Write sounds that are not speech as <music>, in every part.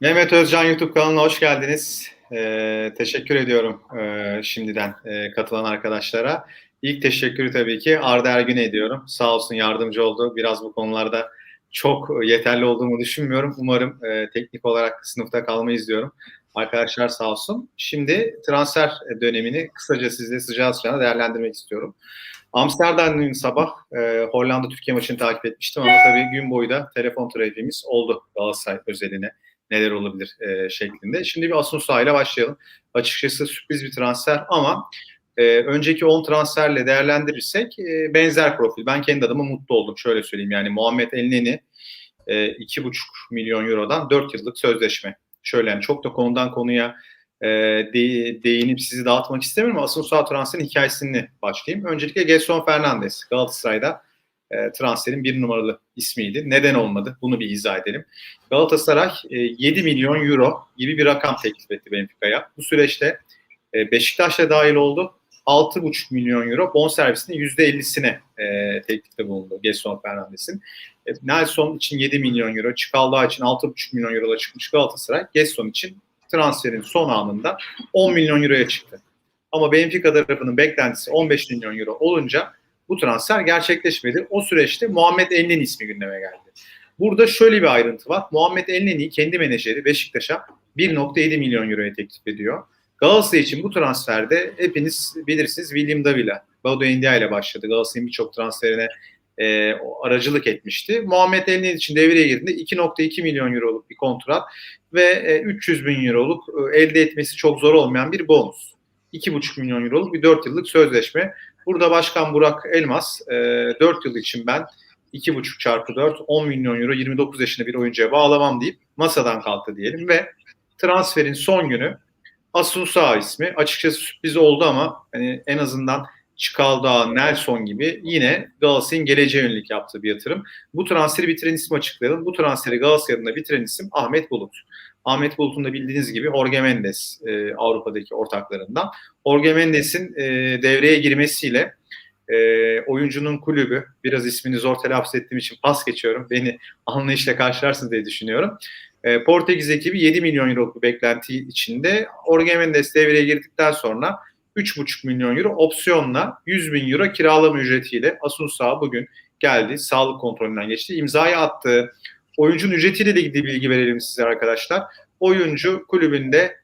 Mehmet Özcan YouTube kanalına hoş geldiniz. Ee, teşekkür ediyorum e, şimdiden e, katılan arkadaşlara. İlk teşekkürü tabii ki Arda Ergün'e ediyorum. Sağ olsun yardımcı oldu. Biraz bu konularda çok yeterli olduğumu düşünmüyorum. Umarım e, teknik olarak sınıfta kalmayız diyorum. Arkadaşlar sağ olsun. Şimdi transfer dönemini kısaca sizle sıcağı sıcağına değerlendirmek istiyorum. Amsterdam sabah e, Hollanda Türkiye maçını takip etmiştim ama tabii gün boyu da telefon trafiğimiz oldu Galatasaray özeline neler olabilir e, şeklinde. Şimdi bir Asunsa ile başlayalım. Açıkçası sürpriz bir transfer ama e, önceki 10 transferle değerlendirirsek e, benzer profil. Ben kendi adıma mutlu oldum. Şöyle söyleyeyim yani Muhammed Elneni e, 2,5 milyon eurodan 4 yıllık sözleşme. Şöyle yani çok da konudan konuya e, de, değinip sizi dağıtmak istemiyorum ama Asunsa transferin hikayesini başlayayım. Öncelikle Gerson Fernandes Galatasaray'da e, transferin bir numaralı ismiydi. Neden olmadı? Bunu bir izah edelim. Galatasaray e, 7 milyon euro gibi bir rakam teklif etti Benfica'ya. Bu süreçte e, Beşiktaş da dahil oldu. 6,5 milyon euro bonservisinin %50'sine e, teklifte bulundu Gerson Fernandes'in. E, Nelson için 7 milyon euro, Çikaldağ için 6,5 milyon eurola çıkmış Galatasaray. Gerson için transferin son anında 10 milyon euroya çıktı. Ama Benfica tarafının beklentisi 15 milyon euro olunca bu transfer gerçekleşmedi. O süreçte Muhammed Elneni ismi gündeme geldi. Burada şöyle bir ayrıntı var. Muhammed Elneni kendi menajeri Beşiktaş'a 1.7 milyon euroya teklif ediyor. Galatasaray için bu transferde hepiniz bilirsiniz William Davila, Badu Endia ile başladı. Galatasaray'ın birçok transferine e, aracılık etmişti. Muhammed Elneni için devreye girdiğinde 2.2 milyon euroluk bir kontrat ve e, 300 bin euroluk e, elde etmesi çok zor olmayan bir bonus. 2,5 milyon euroluk bir 4 yıllık sözleşme. Burada Başkan Burak Elmas e, 4 yıl için ben 2,5 çarpı 4 10 milyon euro 29 yaşında bir oyuncuya bağlamam deyip masadan kalktı diyelim ve transferin son günü Asunsa ismi açıkçası sürpriz oldu ama hani en azından Çikaldağ, Nelson gibi yine Galatasaray'ın geleceğe yönelik yaptığı bir yatırım. Bu transferi bitiren ismi açıklayalım. Bu transferi Galatasaray'ın da bitiren isim Ahmet Bulut. Ahmet Bulut'un da bildiğiniz gibi Jorge Mendes e, Avrupa'daki ortaklarından. Jorge Mendes'in e, devreye girmesiyle e, oyuncunun kulübü, biraz ismini zor telaffuz ettiğim için pas geçiyorum. Beni <laughs> anlayışla karşılarsınız diye düşünüyorum. E, Portekiz ekibi 7 milyon euro bir beklenti içinde. Jorge Mendes devreye girdikten sonra 3,5 milyon euro opsiyonla 100 bin euro kiralama ücretiyle Asunsa bugün geldi. Sağlık kontrolünden geçti. İmzayı attı. Oyuncunun ücretiyle ilgili bilgi verelim size arkadaşlar. Oyuncu kulübünde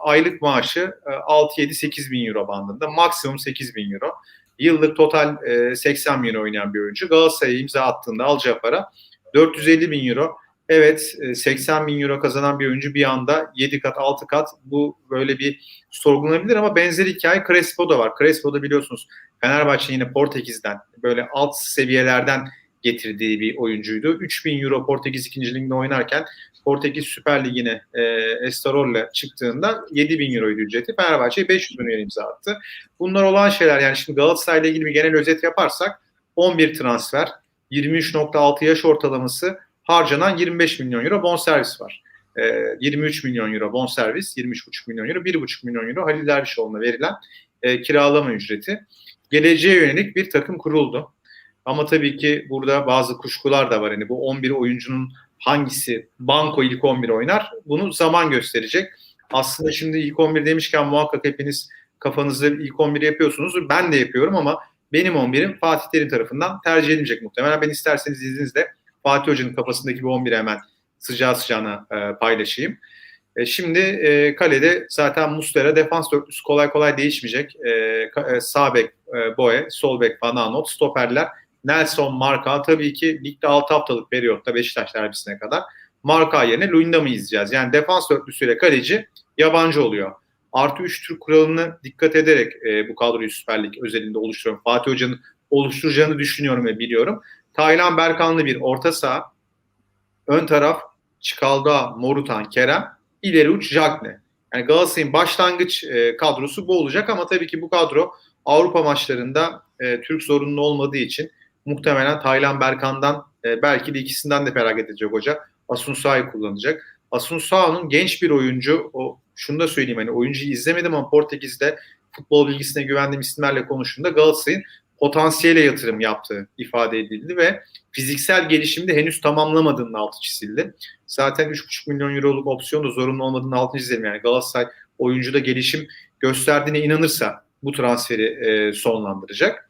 aylık maaşı 6-7-8 e, bin euro bandında. Maksimum 8 bin euro. Yıllık total 80 bin euro oynayan bir oyuncu. Galatasaray'a imza attığında alacağı para 450 bin euro. Evet 80 bin euro kazanan bir oyuncu bir anda 7 kat 6 kat bu böyle bir sorgulanabilir ama benzer hikaye Crespo da var. Crespo da biliyorsunuz Fenerbahçe yine Portekiz'den böyle alt seviyelerden getirdiği bir oyuncuydu. 3000 euro Portekiz 2. Lig'de oynarken Portekiz Süper Ligi'ne e, Estorol'le çıktığında 7000 euroydu ücreti. Fenerbahçe 500 bin euro imza attı. Bunlar olan şeyler yani şimdi Galatasaray'la ilgili bir genel özet yaparsak 11 transfer, 23.6 yaş ortalaması harcanan 25 milyon euro bonservis var. E, 23 milyon euro bonservis, 23,5 milyon euro, 1,5 milyon euro Halil Dervişoğlu'na verilen e, kiralama ücreti. Geleceğe yönelik bir takım kuruldu. Ama tabii ki burada bazı kuşkular da var. Yani bu 11 oyuncunun hangisi banko ilk 11 oynar bunu zaman gösterecek. Aslında şimdi ilk 11 demişken muhakkak hepiniz kafanızda ilk 11 yapıyorsunuz. Ben de yapıyorum ama benim 11'im Fatih Terim tarafından tercih edilecek muhtemelen. Ben isterseniz izninizle Fatih Hoca'nın kafasındaki bir 11'i hemen sıcağı sıcağına e, paylaşayım. E, şimdi e, kalede zaten Muslera defans dörtlüsü kolay kolay değişmeyecek. E, e, sağ bek e, Boye, sol bek Van Aanholt, stoperler Nelson, Marka tabii ki ligde 6 haftalık periyotta Beşiktaş derbisine kadar Marka yerine Luyendam'ı izleyeceğiz. Yani defans dörtlüsüyle kaleci yabancı oluyor. Artı 3 Türk kuralını dikkat ederek e, bu kadroyu Süper Lig özelinde oluşturuyorum. Fatih Hoca'nın oluşturacağını düşünüyorum ve biliyorum. Taylan Berkanlı bir orta saha. Ön taraf Çikalda, Morutan, Kerem. ileri uç Jagne. Yani Galatasaray'ın başlangıç e, kadrosu bu olacak ama tabii ki bu kadro Avrupa maçlarında e, Türk zorunlu olmadığı için muhtemelen Taylan Berkan'dan e, belki de ikisinden de feragat edecek hoca. Asunsa'yı kullanacak. Asunsa'nın genç bir oyuncu. O şunu da söyleyeyim hani oyuncuyu izlemedim ama Portekiz'de futbol bilgisine güvendiğim isimlerle konuştuğumda Galatasaray'ın potansiyele yatırım yaptığı ifade edildi ve fiziksel gelişimde henüz tamamlamadığının altı çizildi. Zaten 3,5 milyon euroluk opsiyon da zorunlu olmadığını altını çizelim. Yani Galatasaray oyuncuda gelişim gösterdiğine inanırsa bu transferi e, sonlandıracak.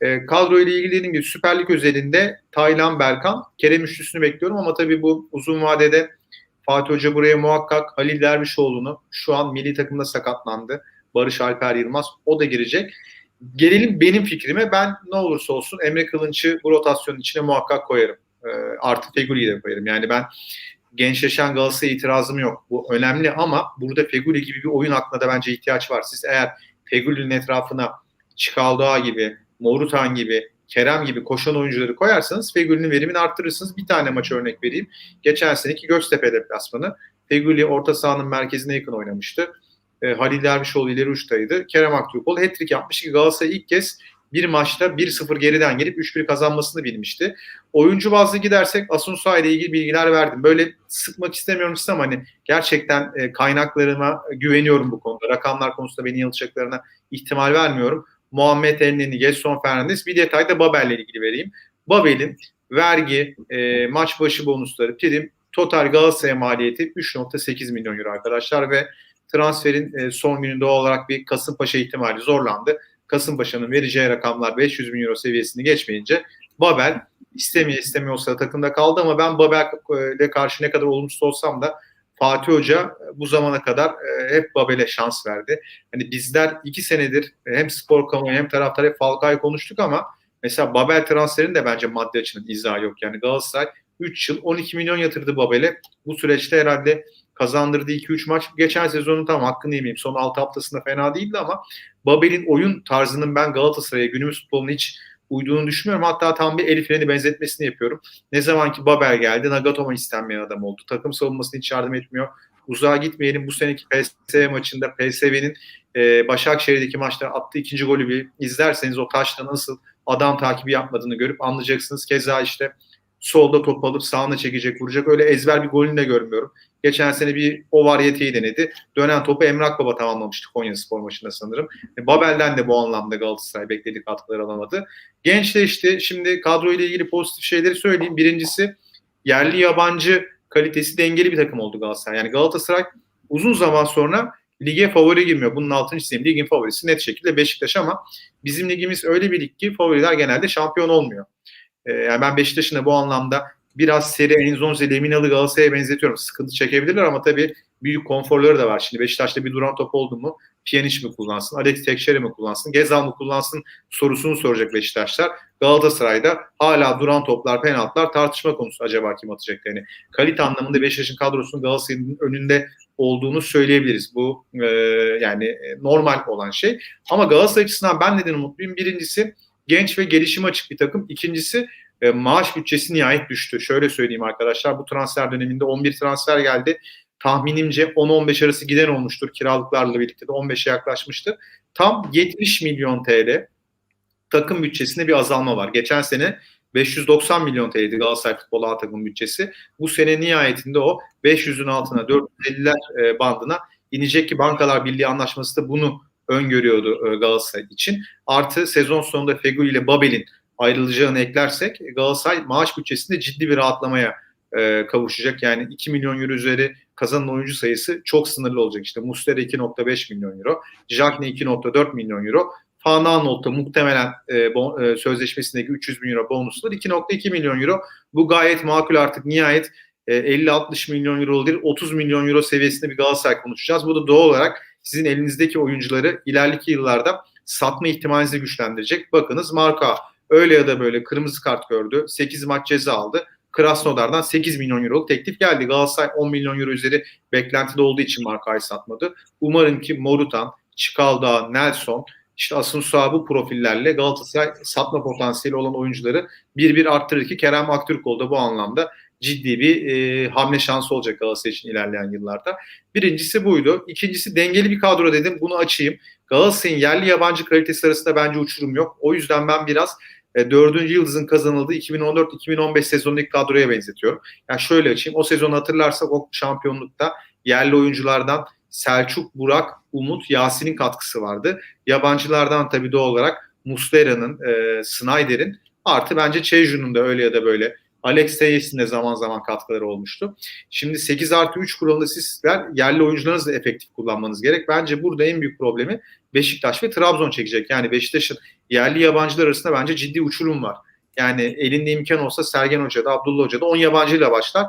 E, kadro ile ilgili dediğim gibi Süper Lig özelinde Taylan Berkan, Kerem üçlüsünü bekliyorum ama tabii bu uzun vadede Fatih Hoca buraya muhakkak Halil Dervişoğlu'nu şu an milli takımda sakatlandı. Barış Alper Yılmaz o da girecek. Gelelim benim fikrime. Ben ne olursa olsun Emre Kılınç'ı bu rotasyonun içine muhakkak koyarım. E, artı Feguli'yi de koyarım. Yani ben gençleşen Galatasaray'a itirazım yok. Bu önemli ama burada Feguli gibi bir oyun aklına da bence ihtiyaç var. Siz eğer Feguli'nin etrafına Çıkaldoğa gibi, Morutan gibi, Kerem gibi koşan oyuncuları koyarsanız Feguli'nin verimini arttırırsınız. Bir tane maç örnek vereyim. Geçen seneki Göztepe deplasmanı. Feguli orta sahanın merkezine yakın oynamıştı. E, Halil Dervişoğlu ileri uçtaydı. Kerem Aktürkoğlu hat-trick yapmış ki Galatasaray ilk kez bir maçta 1-0 geriden gelip 3-1 kazanmasını bilmişti. Oyuncu bazlı gidersek Asunsa ile ilgili bilgiler verdim. Böyle sıkmak istemiyorum size ama hani gerçekten e, kaynaklarıma güveniyorum bu konuda. Rakamlar konusunda beni yanıltacaklarına ihtimal vermiyorum. Muhammed Elneni, Gerson Fernandes bir detay da Babel'le ilgili vereyim. Babel'in vergi, e, maç başı bonusları, prim, total Galatasaray maliyeti 3.8 milyon euro arkadaşlar ve transferin e, son gününde olarak bir Kasımpaşa ihtimali zorlandı. Kasımpaşa'nın vereceği rakamlar 500 bin euro seviyesini geçmeyince Babel istemiyor istemiyorsa takımda kaldı ama ben Babel'le karşı ne kadar olumsuz olsam da Fatih Hoca bu zamana kadar e, hep Babel'e şans verdi. Hani bizler iki senedir hem spor kamuoyu hem taraftar hep Falcao'yu konuştuk ama mesela Babel transferinin de bence maddi açının izahı yok. Yani Galatasaray 3 yıl 12 milyon yatırdı Babel'e. Bu süreçte herhalde kazandırdığı 2-3 maç. Geçen sezonun tam hakkını yemeyeyim. Son 6 haftasında fena değildi ama Babel'in oyun tarzının ben Galatasaray'a günümüz futboluna hiç uyduğunu düşünmüyorum. Hatta tam bir Elif Reni benzetmesini yapıyorum. Ne zaman ki Babel geldi Nagatomo istenmeyen adam oldu. Takım savunmasına hiç yardım etmiyor. Uzağa gitmeyelim. Bu seneki PSV maçında PSV'nin e, Başakşehir'deki maçta attığı ikinci golü bir izlerseniz o taşla nasıl adam takibi yapmadığını görüp anlayacaksınız. Keza işte solda top alıp sağına çekecek, vuracak. Öyle ezber bir golünü de görmüyorum. Geçen sene bir o variyeteyi denedi. Dönen topu Emrak Baba tamamlamıştı Konya Spor maçında sanırım. E, Babel'den de bu anlamda Galatasaray beklediği katkıları alamadı. Gençleşti. Şimdi kadro ile ilgili pozitif şeyleri söyleyeyim. Birincisi yerli yabancı kalitesi dengeli bir takım oldu Galatasaray. Yani Galatasaray uzun zaman sonra lige favori girmiyor. Bunun altını çizeyim. Ligin favorisi net şekilde Beşiktaş ama bizim ligimiz öyle bir lig ki favoriler genelde şampiyon olmuyor. Ee, yani ben Beşiktaş'ın da bu anlamda biraz seri Enzonzi, Leminalı Galatasaray'a benzetiyorum. Sıkıntı çekebilirler ama tabii büyük konforları da var. Şimdi Beşiktaş'ta bir duran top oldu mu Pjanic mi kullansın, Alex Tekşer'i mi kullansın, Gezal mı kullansın sorusunu soracak Beşiktaşlar. Galatasaray'da hala duran toplar, penaltılar tartışma konusu acaba kim atacak yani. Kalite anlamında Beşiktaş'ın kadrosunun Galatasaray'ın önünde olduğunu söyleyebiliriz. Bu e, yani normal olan şey. Ama Galatasaray açısından ben neden umutluyum? Birincisi genç ve gelişim açık bir takım. İkincisi e, maaş bütçesi nihayet düştü. Şöyle söyleyeyim arkadaşlar bu transfer döneminde 11 transfer geldi. Tahminimce 10-15 arası giden olmuştur kiralıklarla birlikte de 15'e yaklaşmıştır. Tam 70 milyon TL takım bütçesinde bir azalma var. Geçen sene 590 milyon TL'di Galatasaray Futbol A takım bütçesi. Bu sene nihayetinde o 500'ün altına 450'ler e, bandına inecek ki Bankalar Birliği Anlaşması da bunu öngörüyordu e, Galatasaray için. Artı sezon sonunda Fegül ile Babel'in ayrılacağını eklersek Galatasaray maaş bütçesinde ciddi bir rahatlamaya e, kavuşacak. Yani 2 milyon euro üzeri kazanan oyuncu sayısı çok sınırlı olacak. İşte Muslera 2.5 milyon euro, Jackne 2.4 milyon euro, Fananolt'ta muhtemelen e, bon, e, sözleşmesindeki 300 bin euro bonuslar 2.2 milyon euro. Bu gayet makul artık nihayet e, 50-60 milyon euro değil 30 milyon euro seviyesinde bir Galatasaray konuşacağız. Bu da doğal olarak sizin elinizdeki oyuncuları ileriki yıllarda satma ihtimalinizi güçlendirecek. Bakınız Marka öyle ya da böyle kırmızı kart gördü. 8 maç ceza aldı. Krasnodar'dan 8 milyon euroluk teklif geldi. Galatasaray 10 milyon euro üzeri beklentide olduğu için markayı satmadı. Umarım ki Morutan, Çikalda, Nelson işte Asunsa bu profillerle Galatasaray satma potansiyeli olan oyuncuları bir bir arttırır ki Kerem Aktürkoğlu da bu anlamda ciddi bir e, hamle şansı olacak Galatasaray için ilerleyen yıllarda. Birincisi buydu. İkincisi dengeli bir kadro dedim. Bunu açayım. Galatasaray'ın yerli yabancı kalitesi arasında bence uçurum yok. O yüzden ben biraz e, dördüncü yıldızın kazanıldığı 2014-2015 sezonundaki kadroya benzetiyorum. Yani şöyle açayım. O sezonu hatırlarsak o şampiyonlukta yerli oyunculardan Selçuk, Burak, Umut, Yasin'in katkısı vardı. Yabancılardan tabii doğal olarak Muslera'nın, e, Snyder'in artı bence Çeju'nun da öyle ya da böyle Alex Teyes'in de zaman zaman katkıları olmuştu. Şimdi 8 artı 3 kuralında sizler yerli oyuncularınızı da efektif kullanmanız gerek. Bence burada en büyük problemi Beşiktaş ve Trabzon çekecek. Yani Beşiktaş'ın yerli yabancılar arasında bence ciddi uçurum var. Yani elinde imkan olsa Sergen Hoca da Abdullah Hoca da 10 yabancıyla başlar.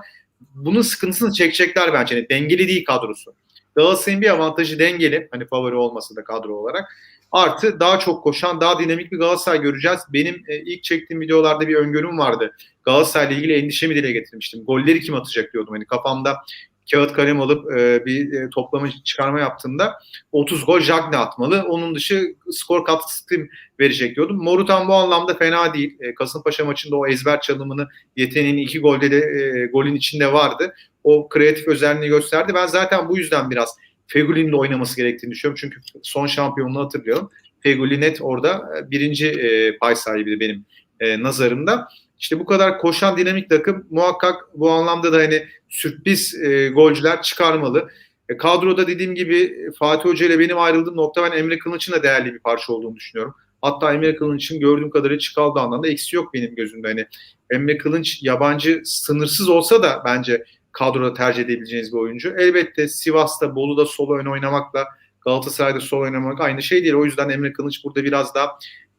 Bunun sıkıntısını çekecekler bence. Yani dengeli değil kadrosu. Galatasaray'ın bir avantajı dengeli. Hani favori olmasa da kadro olarak. Artı daha çok koşan, daha dinamik bir Galatasaray göreceğiz. Benim e, ilk çektiğim videolarda bir öngörüm vardı. Galatasaray'la ilgili endişemi dile getirmiştim. Golleri kim atacak diyordum. Hani kafamda kağıt kalem alıp e, bir e, toplama çıkarma yaptığımda 30 gol Jagne atmalı. Onun dışı skor katkısı kim verecek diyordum. Morutan bu anlamda fena değil. E, Kasımpaşa maçında o ezber çalımını yeteneğini iki golde de e, golün içinde vardı. O kreatif özelliğini gösterdi. Ben zaten bu yüzden biraz Feguli'nin de oynaması gerektiğini düşünüyorum. Çünkü son şampiyonluğu hatırlıyorum. Feguli net orada e, birinci e, pay sahibi benim e, nazarımda. İşte bu kadar koşan dinamik takım muhakkak bu anlamda da hani sürpriz e, golcüler çıkarmalı. E, kadroda dediğim gibi Fatih Hoca ile benim ayrıldığım nokta ben Emre Kılıç'ın da değerli bir parça olduğunu düşünüyorum. Hatta Emre Kılınç'ın gördüğüm kadarıyla çıkaldığı anlamda eksi yok benim gözümde. Hani Emre Kılınç yabancı sınırsız olsa da bence kadroda tercih edebileceğiniz bir oyuncu. Elbette Sivas'ta, Bolu'da sol ön oynamakla Galatasaray'da sol oynamak aynı şey değil. O yüzden Emre Kılıç burada biraz daha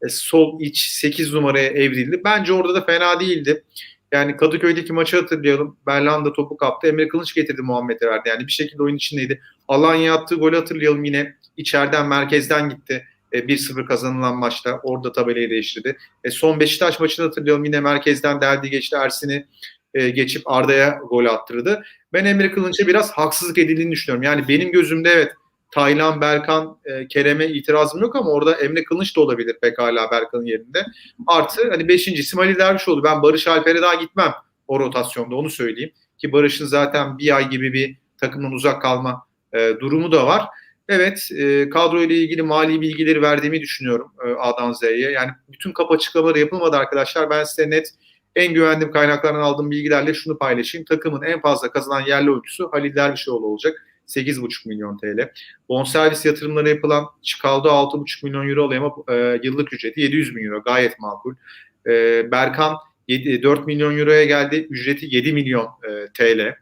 sol iç 8 numaraya evrildi. Bence orada da fena değildi. Yani Kadıköy'deki maçı hatırlayalım. Berlanda topu kaptı. Emre Kılıç getirdi Muhammed'e verdi. Yani bir şekilde oyun içindeydi. Alanya attığı golü hatırlayalım yine. içeriden merkezden gitti. 1-0 kazanılan maçta. Orada tabelayı değiştirdi. E, son Beşiktaş maçını hatırlayalım. Yine merkezden deldi geçti. Ersin'i e, geçip Arda'ya gol attırdı. Ben Emre Kılınç'a biraz haksızlık edildiğini düşünüyorum. Yani benim gözümde evet Taylan, Berkan, e, Kerem'e itirazım yok ama orada Emre Kılınç da olabilir pekala Berkan'ın yerinde. Artı hani beşinci isim Ali Dervişoğlu. Ben Barış Alper'e daha gitmem o rotasyonda onu söyleyeyim. Ki Barış'ın zaten bir ay gibi bir takımdan uzak kalma e, durumu da var. Evet e, kadro ile ilgili mali bilgileri verdiğimi düşünüyorum e, A'dan Z'ye. Yani bütün kapı açıklamaları yapılmadı arkadaşlar. Ben size net en güvendiğim kaynaklardan aldığım bilgilerle şunu paylaşayım. Takımın en fazla kazanan yerli oyuncusu Halil Dervişoğlu olacak. 8,5 milyon TL. Bonservis yatırımları yapılan Çıkaldı 6,5 milyon euro alıyor ama e, yıllık ücreti 700 bin euro. Gayet makul. E, Berkan 7, 4 milyon euroya geldi. Ücreti 7 milyon e, TL.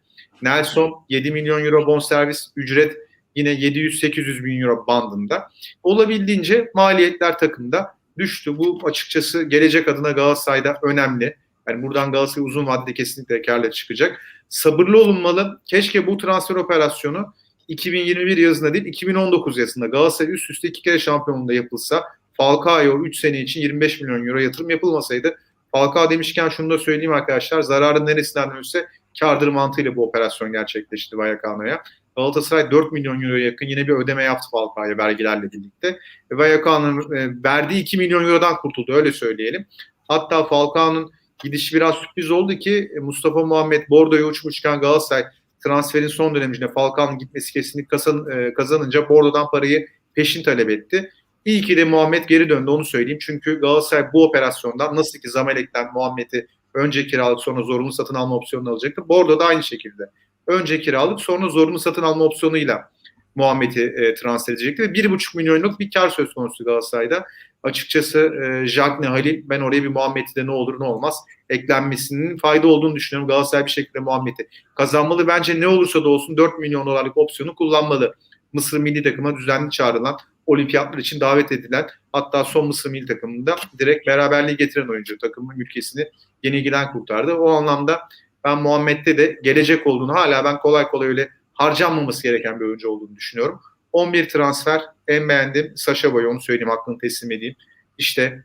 Nelson 7 milyon euro bonservis ücret yine 700-800 bin euro bandında. Olabildiğince maliyetler takımda düştü. Bu açıkçası gelecek adına Galatasaray'da önemli. Yani buradan Galatasaray uzun vadede kesinlikle karla çıkacak. Sabırlı olunmalı. Keşke bu transfer operasyonu 2021 yazında değil 2019 yazında Galatasaray üst üste iki kere şampiyonluğunda yapılsa Falcao 3 sene için 25 milyon euro yatırım yapılmasaydı Falcao demişken şunu da söyleyeyim arkadaşlar zararın neresinden dönülse kardır mantığıyla bu operasyon gerçekleşti Vallecano'ya. Galatasaray 4 milyon euroya yakın yine bir ödeme yaptı Falcao'ya vergilerle birlikte. Vallecano'nun e, verdiği 2 milyon eurodan kurtuldu öyle söyleyelim. Hatta Falcao'nun gidişi biraz sürpriz oldu ki e, Mustafa Muhammed Bordo'ya uçmuşken Galatasaray transferin son döneminde Falcao'nun gitmesi kesinlikle kazan, e, kazanınca Bordo'dan parayı peşin talep etti. İyi ki de Muhammed geri döndü onu söyleyeyim. Çünkü Galatasaray bu operasyondan nasıl ki Zamalek'ten Muhammed'i önce kiralık sonra zorunlu satın alma opsiyonunu alacaktı. Bordo da aynı şekilde. Önce kiralık sonra zorunlu satın alma opsiyonuyla Muhammed'i e, transfer edecekti. Ve 1,5 milyonluk bir kar söz konusu Galatasaray'da. Açıkçası e, Jagne Halil ben oraya bir Muhammed'i de ne olur ne olmaz eklenmesinin fayda olduğunu düşünüyorum. Galatasaray bir şekilde Muhammed'i kazanmalı. Bence ne olursa da olsun 4 milyon dolarlık opsiyonu kullanmalı. Mısır milli takıma düzenli çağrılan, olimpiyatlar için davet edilen hatta son Mısır milli takımında direkt beraberliği getiren oyuncu takımın ülkesini yenilgiden kurtardı. O anlamda ben Muhammed'de de gelecek olduğunu hala ben kolay kolay öyle harcanmaması gereken bir oyuncu olduğunu düşünüyorum. 11 transfer en beğendiğim Sasha Boy onu söyleyeyim aklını teslim edeyim. İşte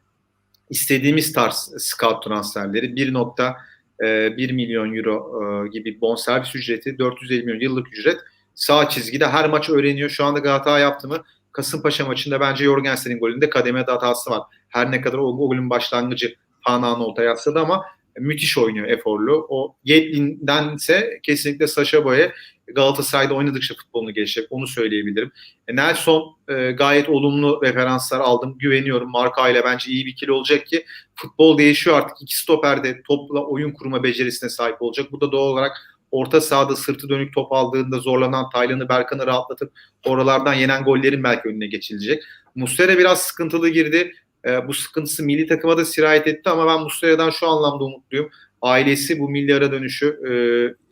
istediğimiz tarz scout transferleri 1.1 milyon euro e, gibi bonservis ücreti 450 milyon yıllık ücret sağ çizgide her maç öğreniyor. Şu anda hata yaptı mı Kasımpaşa maçında bence Jorgensen'in golünde kademe hatası var. Her ne kadar o, o golün başlangıcı Hanan Oltay atsadı ama müthiş oynuyor eforlu. O Yetlin'dense kesinlikle Sasha Boy'a Galatasaray'da oynadıkça futbolunu gelişecek. Onu söyleyebilirim. E, Nelson e, gayet olumlu referanslar aldım. Güveniyorum. Marka ile bence iyi bir ikili olacak ki futbol değişiyor artık. İki stoper de topla oyun kurma becerisine sahip olacak. Bu da doğal olarak orta sahada sırtı dönük top aldığında zorlanan Taylan'ı Berkan'ı rahatlatıp oralardan yenen gollerin belki önüne geçilecek. Muslera biraz sıkıntılı girdi. E, bu sıkıntısı milli takıma da sirayet etti ama ben Muslera'dan şu anlamda umutluyum. Ailesi bu milli ara dönüşü, e,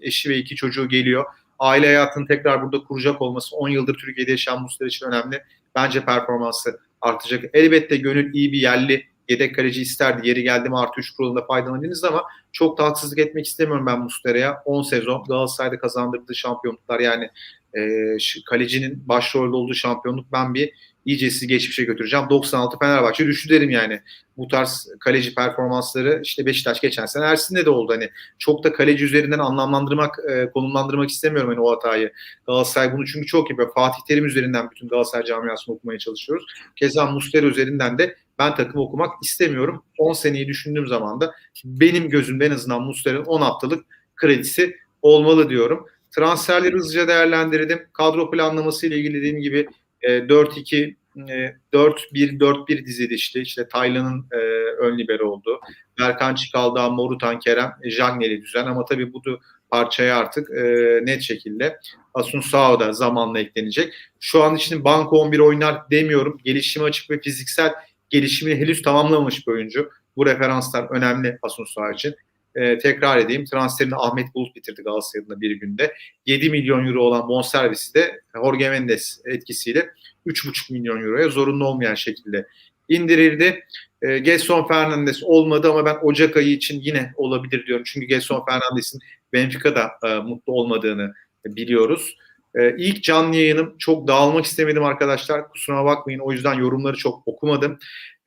eşi ve iki çocuğu geliyor. Aile hayatını tekrar burada kuracak olması 10 yıldır Türkiye'de yaşayan Muslera için önemli. Bence performansı artacak. Elbette gönül iyi bir yerli yedek kaleci isterdi. Yeri geldi mi artı 3 kurulunda faydalanabiliriz ama çok da haksızlık etmek istemiyorum ben Muslera'ya. 10 sezon Galatasaray'da kazandırdığı şampiyonluklar yani e, kalecinin başrolde olduğu şampiyonluk ben bir iyice sizi geçmişe götüreceğim. 96 Fenerbahçe düştü derim yani. Bu tarz kaleci performansları işte Beşiktaş geçen sene Ersin'de de oldu. Hani çok da kaleci üzerinden anlamlandırmak, e, konumlandırmak istemiyorum hani o hatayı. Galatasaray bunu çünkü çok yapıyor. Fatih Terim üzerinden bütün Galatasaray camiasını okumaya çalışıyoruz. Keza Muslera üzerinden de ben takım okumak istemiyorum. 10 seneyi düşündüğüm zaman da benim gözümde en azından Muslera'nın 10 haftalık kredisi olmalı diyorum. Transferleri hızlıca değerlendirdim. Kadro planlaması ile ilgili dediğim gibi 4-2 4-1-4-1 dizilişti. İşte Taylan'ın e, ön libero oldu. Berkan Çıkaldağ, Morutan, Kerem, Jagneli düzen ama tabii bu parçaya artık e, net şekilde Asun Sao da zamanla eklenecek. Şu an için banko 11 oynar demiyorum. Gelişimi açık ve fiziksel gelişimini henüz tamamlamamış bir oyuncu. Bu referanslar önemli Asun Sao için. E, tekrar edeyim transferini Ahmet Bulut bitirdi Galatasaray'ın bir günde. 7 milyon euro olan bonservisi de Jorge Mendes etkisiyle 3,5 milyon euroya zorunlu olmayan şekilde indirildi. E, Gelson Fernandes olmadı ama ben Ocak ayı için yine olabilir diyorum. Çünkü Gelson Fernandes'in Benfica'da e, mutlu olmadığını biliyoruz. E, ilk canlı yayınım çok dağılmak istemedim arkadaşlar. Kusura bakmayın o yüzden yorumları çok okumadım.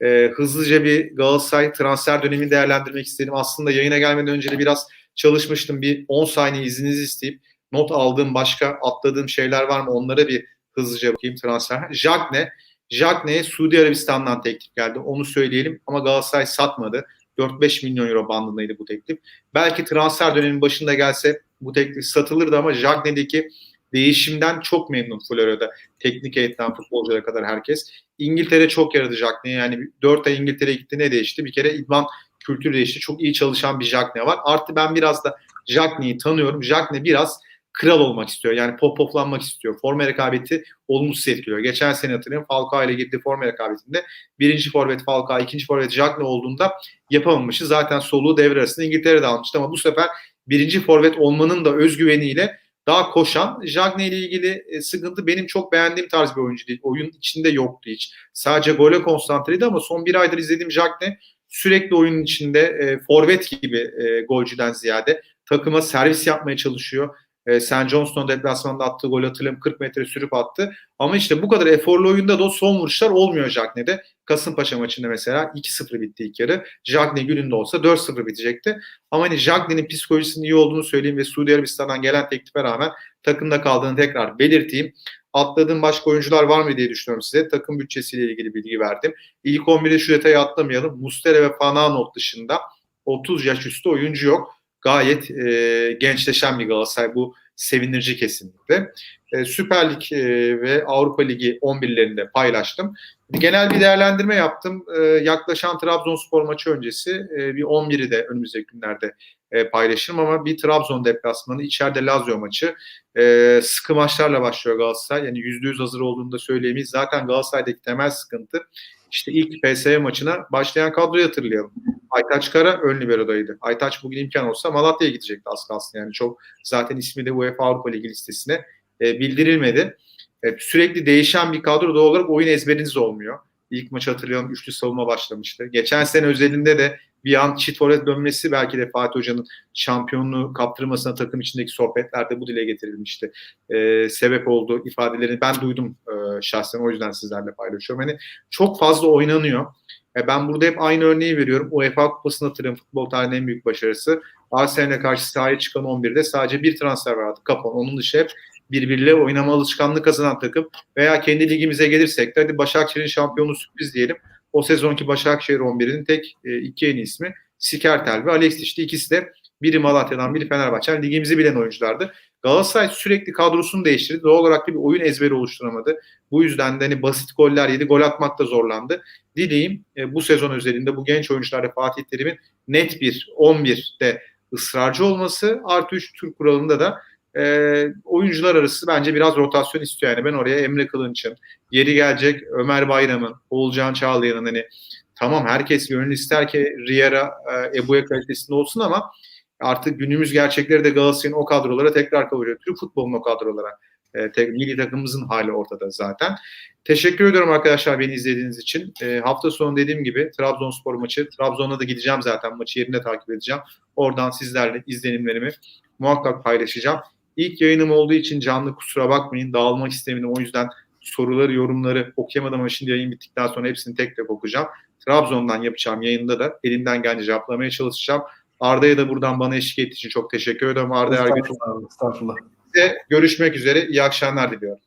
E, hızlıca bir Galatasaray transfer dönemini değerlendirmek istedim. Aslında yayına gelmeden önce de biraz çalışmıştım. Bir 10 saniye izninizi isteyip not aldığım başka atladığım şeyler var mı onlara bir hızlıca bakayım transfer. Jagne, Jagne'ye Suudi Arabistan'dan teklif geldi. Onu söyleyelim ama Galatasaray satmadı. 4-5 milyon euro bandındaydı bu teklif. Belki transfer döneminin başında gelse bu teklif satılırdı ama Jagne'deki değişimden çok memnun Florya'da. Teknik heyetten futbolculara kadar herkes. İngiltere çok yaradı Jagne. Yani 4 ay İngiltere'ye gitti ne değişti? Bir kere idman kültürü değişti. Çok iyi çalışan bir Jagne var. Artı ben biraz da Jagne'yi tanıyorum. Jagne biraz kral olmak istiyor. Yani pop poplanmak istiyor. Forma rekabeti olumsuz etkiliyor. Geçen sene hatırlıyorum Falcao ile girdiği forma rekabetinde birinci forvet Falcao, ikinci forvet Jagne olduğunda yapamamışı. Zaten soluğu devre arasında İngiltere'de almıştı ama bu sefer birinci forvet olmanın da özgüveniyle daha koşan. Jagne ile ilgili e, sıkıntı benim çok beğendiğim tarz bir oyuncu değil. Oyun içinde yoktu hiç. Sadece gole konsantreydi ama son bir aydır izlediğim Jagne sürekli oyunun içinde e, forvet gibi e, golcüden ziyade takıma servis yapmaya çalışıyor. E, St. Johnston deplasmanında attığı gol hatırlayayım 40 metre sürüp attı. Ama işte bu kadar eforlu oyunda da o son vuruşlar olmuyor Jackne'de. Kasımpaşa maçında mesela 2-0 bitti ilk yarı. Jagne gününde olsa 4-0 bitecekti. Ama hani Jagne'nin psikolojisinin iyi olduğunu söyleyeyim ve Suudi Arabistan'dan gelen teklife rağmen takımda kaldığını tekrar belirteyim. Atladığım başka oyuncular var mı diye düşünüyorum size. Takım bütçesiyle ilgili bilgi verdim. İlk 11'de şu detayı atlamayalım. Mustera ve Fananot dışında 30 yaş üstü oyuncu yok gayet e, gençleşen bir Galatasaray. Bu sevindirici kesinlikle. E, Süper Lig e, ve Avrupa Ligi 11'lerinde paylaştım. Genel bir değerlendirme yaptım. E, yaklaşan Trabzonspor maçı öncesi e, bir 11'i de önümüzdeki günlerde e, paylaşırım ama bir Trabzon deplasmanı, içeride Lazio maçı. E, sıkı maçlarla başlıyor Galatasaray. Yani %100 hazır olduğunu da söyleyemeyiz. Zaten Galatasaray'daki temel sıkıntı işte ilk PSV maçına başlayan kadroyu hatırlayalım. Aytaç Kara ön liberodaydı. Aytaç bugün imkan olsa Malatya'ya gidecekti az kalsın. Yani çok zaten ismi de UEFA Avrupa Ligi listesine e, bildirilmedi. E, sürekli değişen bir kadro doğal olarak oyun ezberiniz olmuyor. İlk maçı hatırlayalım üçlü savunma başlamıştı. Geçen sene özelinde de bir an çift forvet dönmesi belki de Fatih Hoca'nın şampiyonluğu kaptırmasına takım içindeki sohbetlerde bu dile getirilmişti. Ee, sebep oldu ifadelerini ben duydum e, şahsen o yüzden sizlerle paylaşıyorum. Hani çok fazla oynanıyor. E, ben burada hep aynı örneği veriyorum. UEFA Kupası'nı hatırlıyorum. Futbol tarihinin en büyük başarısı. Arsenal'e karşı sahaya çıkan 11'de sadece bir transfer vardı. Kapon. Onun dışı hep birbiriyle oynama alışkanlığı kazanan takım veya kendi ligimize gelirsek de hadi Başakşehir'in şampiyonu sürpriz diyelim. O sezonki Başakşehir 11'in tek e, iki yeni ismi Sikertel ve Alex işte ikisi de biri Malatya'dan biri Fenerbahçe'den ligimizi bilen oyunculardı. Galatasaray sürekli kadrosunu değiştirdi. Doğal olarak bir oyun ezberi oluşturamadı. Bu yüzden de hani basit goller yedi. Gol atmakta zorlandı. Dileyim e, bu sezon özelinde bu genç oyuncularda Fatih Terim'in net bir 11'de ısrarcı olması artı 3 Türk kuralında da e, oyuncular arası bence biraz rotasyon istiyor. Yani ben oraya Emre Kılınç'ın, yeri gelecek Ömer Bayram'ın, Oğulcan Çağlayan'ın hani tamam herkes gönül ister ki Riera, e, Ebu'ya kalitesinde olsun ama artık günümüz gerçekleri de Galatasaray'ın o kadrolara tekrar kavuşuyor. Türk futbolunun o kadrolara. E, te, milli takımımızın hali ortada zaten. Teşekkür ediyorum arkadaşlar beni izlediğiniz için. E, hafta sonu dediğim gibi Trabzonspor maçı. Trabzon'a da gideceğim zaten maçı yerinde takip edeceğim. Oradan sizlerle izlenimlerimi muhakkak paylaşacağım. İlk yayınım olduğu için canlı kusura bakmayın. Dağılmak istemedim. O yüzden soruları, yorumları okuyamadım ama şimdi yayın bittikten sonra hepsini tek tek okuyacağım. Trabzon'dan yapacağım yayında da elimden gelince cevaplamaya çalışacağım. Arda'ya da buradan bana eşlik ettiği için çok teşekkür ederim. Arda Ergün. Estağfurullah. Estağfurullah. Size görüşmek üzere. İyi akşamlar diliyorum.